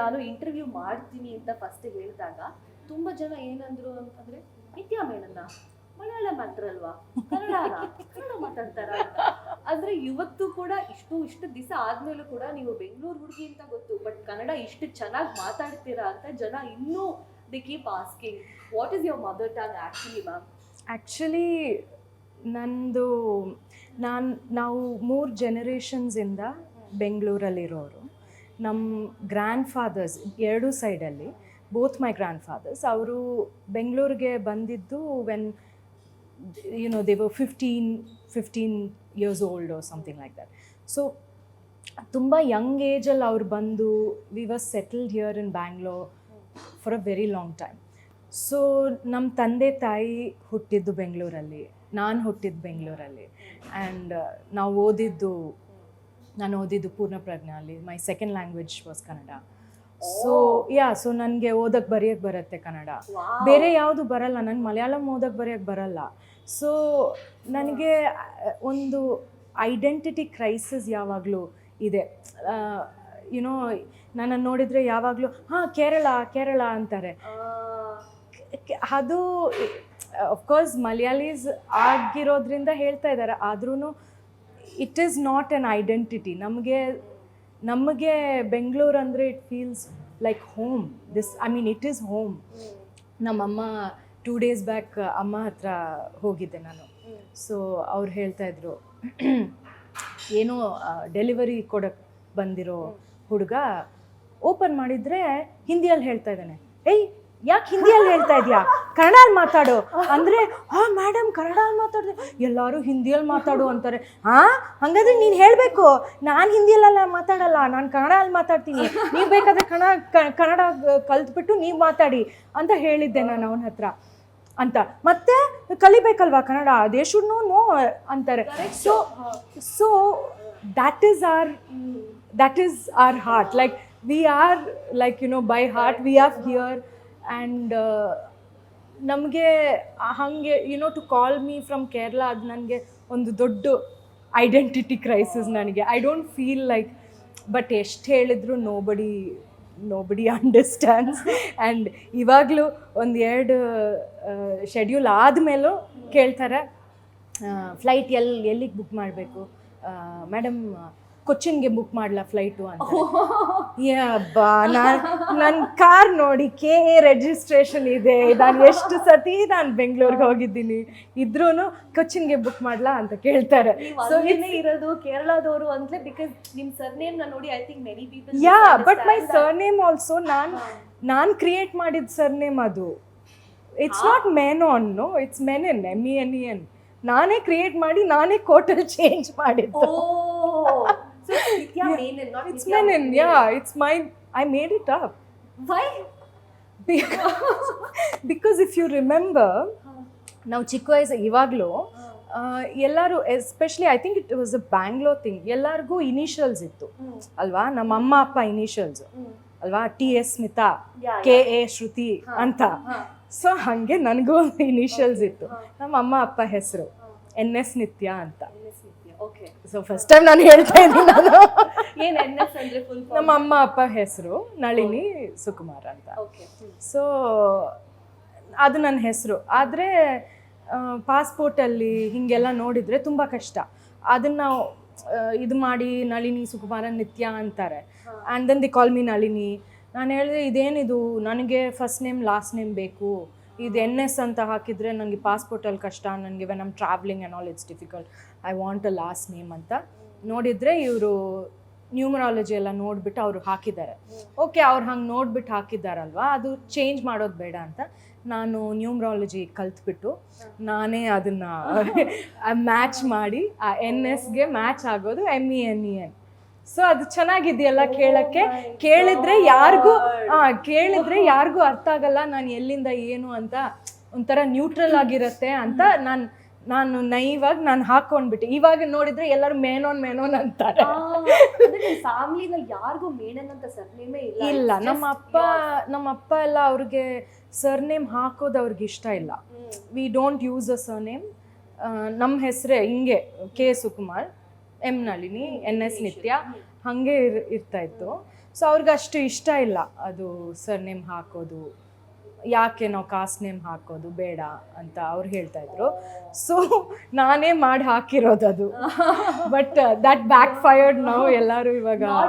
ನಾನು ಇಂಟರ್ವ್ಯೂ ಮಾಡ್ತೀನಿ ಅಂತ ಫಸ್ಟ್ ಹೇಳಿದಾಗ ತುಂಬಾ ಜನ ಏನಂದ್ರು ಅಂತಂದ್ರೆ, ನಿತ್ಯಾ ಮೇಡನ್ನ ಮಲಯಾಳ ಮಾತ್ರಲ್ವಾ ಕನ್ನಡ ಕನ್ನಡ ಮಾತಾಡ್ತಾರ? ಆದ್ರೆ ಇವತ್ತು ಕೂಡ ಇಷ್ಟು ಇಷ್ಟು ದಿವಸ ಆದ್ಮೇಲೂ ಕೂಡ ನೀವು ಬೆಂಗಳೂರು ಹುಡುಗಿ ಅಂತ ಗೊತ್ತು ಬಟ್ ಕನ್ನಡ ಇಷ್ಟು ಚೆನ್ನಾಗಿ ಮಾತಾಡ್ತೀರಾ ಅಂತ ಜನ ಇನ್ನೂ they keep asking what is your mother tongue actually ma'am actually ನಂದು, ನಾನು, ನಾವು ಮೂರು ಜನರೇಷನ್ಸಿಂದ ಬೆಂಗಳೂರಲ್ಲಿರೋರು. ನಮ್ಮ ಗ್ರ್ಯಾಂಡ್ ಫಾದರ್ಸ್ ಎರಡೂ ಸೈಡಲ್ಲಿ ಬೋತ್ ಮೈ ಗ್ರ್ಯಾಂಡ್ ಫಾದರ್ಸ್ ಅವರು ಬೆಂಗಳೂರಿಗೆ ಬಂದಿದ್ದು when you know they were fifteen fifteen years old something like that so ತುಂಬ ಯಂಗ್ ಏಜಲ್ಲಿ ಅವ್ರು ಬಂದು we was settled here in Bangalore for a very long time so ನಮ್ಮ ತಂದೆ ತಾಯಿ ಹುಟ್ಟಿದ್ದು ಬೆಂಗಳೂರಲ್ಲಿ, ನಾನು ಹುಟ್ಟಿದ್ದು ಬೆಂಗಳೂರಲ್ಲಿ. ಆ್ಯಂಡ್ ನಾವು ಓದಿದ್ದು ನಾನು ಓದಿದ್ದು ಪೂರ್ಣಪ್ರಜ್ಞ ಅಲ್ಲಿ. My second language was Kannada so yeah so ನನಗೆ ಓದಕ್ಕೆ ಬರೆಯೋಕ್ಕೆ ಬರುತ್ತೆ ಕನ್ನಡ. ಬೇರೆ ಯಾವುದು ಬರಲ್ಲ ನನಗೆ ಮಲಯಾಳಂ ಓದಕ್ಕೆ ಬರೆಯೋಕ್ಕೆ ಬರಲ್ಲ. ಸೊ ನನಗೆ ಒಂದು ಐಡೆಂಟಿಟಿ ಕ್ರೈಸಿಸ್ ಯಾವಾಗಲೂ ಇದೆ. ಯುನೋ ನನ್ನನ್ನು ನೋಡಿದರೆ ಯಾವಾಗಲೂ ಹಾಂ ಕೇರಳ ಕೇರಳ ಅಂತಾರೆ. ಅದು ಅಫ್ಕೋರ್ಸ್ ಮಲಯಾಳೀಸ್ ಆಗಿರೋದ್ರಿಂದ ಹೇಳ್ತಾ ಇದ್ದಾರೆ ಆದ್ರೂ it is not an identity ನಮಗೆ ನಮಗೆ ಬೆಂಗಳೂರು ಅಂದರೆ it feels like home this I mean it is home ನಮ್ಮಮ್ಮ ಟೂ ಡೇಸ್ ಬ್ಯಾಕ್ ಅಮ್ಮ ಹತ್ರ ಹೋಗಿದ್ದೆ ನಾನು. ಸೊ ಅವ್ರು ಹೇಳ್ತಾ ಇದ್ರು, ಏನೋ ಡೆಲಿವರಿ ಕೊಡಕ್ಕೆ ಬಂದಿರೋ ಹುಡುಗ ಓಪನ್ ಮಾಡಿದರೆ ಹಿಂದಿಯಲ್ಲಿ ಹೇಳ್ತಾ ಇದ್ದಾನೆ. ಏಯ್ ಯಾಕೆ ಹಿಂದಿಯಲ್ಲಿ ಹೇಳ್ತಾ ಇದೆಯಾ? ಕನ್ನಡಲ್ಲಿ ಮಾತಾಡು. ಅಂದರೆ, ಹಾಂ ಮೇಡಮ್ ಕನ್ನಡಲ್ಲಿ ಮಾತಾಡಿದೆ. ಎಲ್ಲರೂ ಹಿಂದಿಯಲ್ಲಿ ಮಾತಾಡು ಅಂತಾರೆ. ಹಾಂ, ಹಾಗಾದ್ರೆ ನೀನು ಹೇಳಬೇಕು. ನಾನು ಹಿಂದಿಯಲ್ಲೆಲ್ಲ ಮಾತಾಡಲ್ಲ. ನಾನು ಕನ್ನಡದಲ್ಲಿ ಮಾತಾಡ್ತೀನಿ. ನೀವು ಬೇಕಾದರೆ ಕನ್ನಡ ಕನ್ನಡ ಕಲ್ತ್ಬಿಟ್ಟು ನೀವು ಮಾತಾಡಿ ಅಂತ ಹೇಳಿದ್ದೆ ನಾನು ಅವನ ಹತ್ರ ಅಂತ. ಮತ್ತೆ ಕಲಿಬೇಕಲ್ವಾ ಕನ್ನಡ? ದೇ ಶುಡ್ ನೋ ಅಂತಾರೆ. So so that is our that is our heart like we are like you know by heart we are here. Uh, ನಮಗೆ ಹಾಗೆ you know to call me from Kerala ಅದು ನನಗೆ ಒಂದು ದೊಡ್ಡ identity crisis ನನಗೆ. I don't feel like but ಎಷ್ಟು ಹೇಳಿದ್ರು nobody nobody understands and ಇವಾಗಲೂ ಒಂದು ಎರಡು ಶೆಡ್ಯೂಲ್ ಆದಮೇಲೂ ಕೇಳ್ತಾರೆ ಫ್ಲೈಟ್ ಎಲ್ಲಿ ಎಲ್ಲಿಗೆ ಬುಕ್ ಮಾಡಬೇಕು? ಮೇಡಮ್ ಕೊಚ್ಚಿನ್ಗೆ ಬುಕ್ ಮಾಡ್ಲಾ ಫ್ಲೈಟು ಅಂತ. ಯಬ್ಬಾ ನಾನು ನನ್ನ ಕಾರ್ ನೋಡಿ ಕೆ ಎ ರಿಜಿಸ್ಟ್ರೇಷನ್ ಇದೆ. ನಾನು ಎಷ್ಟು ಸತಿ ನಾನು ಬೆಂಗಳೂರಿಗೆ ಹೋಗಿದ್ದೀನಿ. ಇದ್ರೂ ಕೊಚ್ಚಿನ್ಗೆ ಬುಕ್ ಮಾಡ್ಲಾ ಅಂತ ಕೇಳ್ತಾರೆ. ಸೊ ಇರೋದು ಕೇರಳದವರು ಅಂತಲೇ ಬಿಕಾಸ್ ನಿಮ್ಮ ಸರ್ನೇಮ್ ನಾನು ನೋಡಿ I think many people yeah but my surname also ನಾನು ನಾನು ಕ್ರಿಯೇಟ್ ಮಾಡಿದ ಸರ್ನೇಮ್ ಅದು. It's not Menon no it's Menen M E N E N ನಾನೇ ಕ್ರಿಯೇಟ್ ಮಾಡಿ ನಾನೇ ಕೋಟಲ್ ಚೇಂಜ್ ಓ ಮಾಡಿದ್ದು so Nithya Menon not it's Menen yeah it's my I made it up why because if you remember ನಾವು ಚಿಕ್ಕ ವಯಸ್ಸು ಇವಾಗಲೂ ಎಲ್ಲರೂ especially I think it was a Bangalore thing ಎಲ್ಲರಿಗೂ ಇನಿಷಿಯಲ್ಸ್ ಇತ್ತು. ಅಲ್ವಾ? ನಮ್ಮ ಅಮ್ಮ ಅಪ್ಪ ಇನಿಷಿಯಲ್ಸ್ ಅಲ್ವಾ? T S Smita K A Shruti ಅಂತ. ಸೊ ಹಾಗೆ ನನಗೂ ಇನಿಷಿಯಲ್ಸ್ ಇತ್ತು. ನಮ್ಮ ಅಮ್ಮ ಅಪ್ಪ ಹೆಸರು. ಎನ್ ಎಸ್ ನಿತ್ಯ ಅಂತ. ಸೊ ಫಸ್ಟ್ ಟೈಮ್ ನಾನು ಹೇಳ್ತಾ ಇದ್ದೀನಿ ನಾನು. ನಮ್ಮ ಅಮ್ಮ ಅಪ್ಪ ಹೆಸರು ನಳಿನಿ ಸುಕುಮಾರ್ ಅಂತ. ಸೊ ಅದು ನನ್ನ ಹೆಸರು. ಆದರೆ ಪಾಸ್ಪೋರ್ಟಲ್ಲಿ ಹೀಗೆಲ್ಲ ನೋಡಿದರೆ ತುಂಬ ಕಷ್ಟ. ಅದನ್ನು ಇದು ಮಾಡಿ ನಳಿನಿ ಸುಕುಮಾರ ನಿತ್ಯ ಅಂತಾರೆ. And then they call me Nalini. ನಾನು ಹೇಳಿದೆ ಇದೇನಿದು? ನನಗೆ ಫಸ್ಟ್ ನೇಮ್ ಲಾಸ್ಟ್ ನೇಮ್ ಬೇಕು. ಇದು ಎನ್ ಎಸ್ ಅಂತ ಹಾಕಿದರೆ ನನಗೆ ಪಾಸ್ಪೋರ್ಟಲ್ಲಿ ಕಷ್ಟ ನನಗೆ ವೆನ್ ನಮ್ಮ travelling and all it's difficult I want a last name ಅಂತ ನೋಡಿದರೆ ಇವರು ನ್ಯೂಮರಾಲಜಿ ಎಲ್ಲ ನೋಡಿಬಿಟ್ಟು ಅವರು ಹಾಕಿದ್ದಾರೆ. ಓಕೆ ಅವ್ರು ಹಂಗೆ ನೋಡಿಬಿಟ್ಟು ಹಾಕಿದ್ದಾರಲ್ವ? ಅದು ಚೇಂಜ್ ಮಾಡೋದು ಬೇಡ ಅಂತ ನಾನು ನ್ಯೂಮ್ರಾಲಜಿ ಕಲ್ತ್ಬಿಟ್ಟು ನಾನೇ ಅದನ್ನು ಮ್ಯಾಚ್ ಮಾಡಿ ಆ ಎನ್ ಎಸ್ಗೆ ಮ್ಯಾಚ್ ಆಗೋದು M E N E N so ಅದು ಚೆನ್ನಾಗಿದೆಯಲ್ಲ ಕೇಳಕ್ಕೆ? ಕೇಳಿದ್ರೆ ಯಾರಿಗೂ ಹಾ ಕೇಳಿದ್ರೆ ಯಾರಿಗೂ ಅರ್ಥ ಆಗಲ್ಲ ನಾನು ಎಲ್ಲಿಂದ ಏನು ಅಂತ. ಒಂಥರ ನ್ಯೂಟ್ರಲ್ ಆಗಿರತ್ತೆ ಅಂತ ನಾನು ನಾನು ನೈವಾಗಿ ನಾನು ಹಾಕೊಂಡ್ಬಿಟ್ಟೆ. ಇವಾಗ ನೋಡಿದ್ರೆ ಎಲ್ಲರೂ ಮೇನೋನ್ ಮೇನೋನ್ ಅಂತಾರೆ. ಯಾರಿಗೂ ಮೇನನ್ ಅಂತ ಸರ್ನೇಮೇ ಇಲ್ಲ. ಇಲ್ಲ ನಮ್ಮ ಅಪ್ಪ ನಮ್ಮ ಅಪ್ಪ ಎಲ್ಲ ಅವ್ರಿಗೆ ಸರ್ನೇಮ್ ಹಾಕೋದು ಅವ್ರಿಗೆ ಇಷ್ಟ ಇಲ್ಲ. We don't use a surname ನಮ್ಮ ಹೆಸರೇ ಹಿಂಗೆ K. Sukumar. M Nalini N S Nitya ಹಾಗೆ ಇರ್ ಇರ್ತಾ ಇತ್ತು ಸೊ ಅವ್ರಿಗೆ ಅಷ್ಟು ಇಷ್ಟ ಇಲ್ಲ ಅದು ಸರ್ ನೇಮ್ ಹಾಕೋದು ಯಾಕೆ ನಾವು ಕಾಸ್ಟ್ ನೇಮ್ ಹಾಕೋದು ಬೇಡ ಅಂತ ಅವ್ರು ಹೇಳ್ತಾ ಇದ್ರು ಸೊ ನಾನೇ ಮಾಡಿ ಹಾಕಿರೋದು ಅದು. ಬಟ್ ದಟ್ ಬ್ಯಾಕ್ ಫೈರ್ಡ್ ನಾವು ಎಲ್ಲರೂ ಇವಾಗ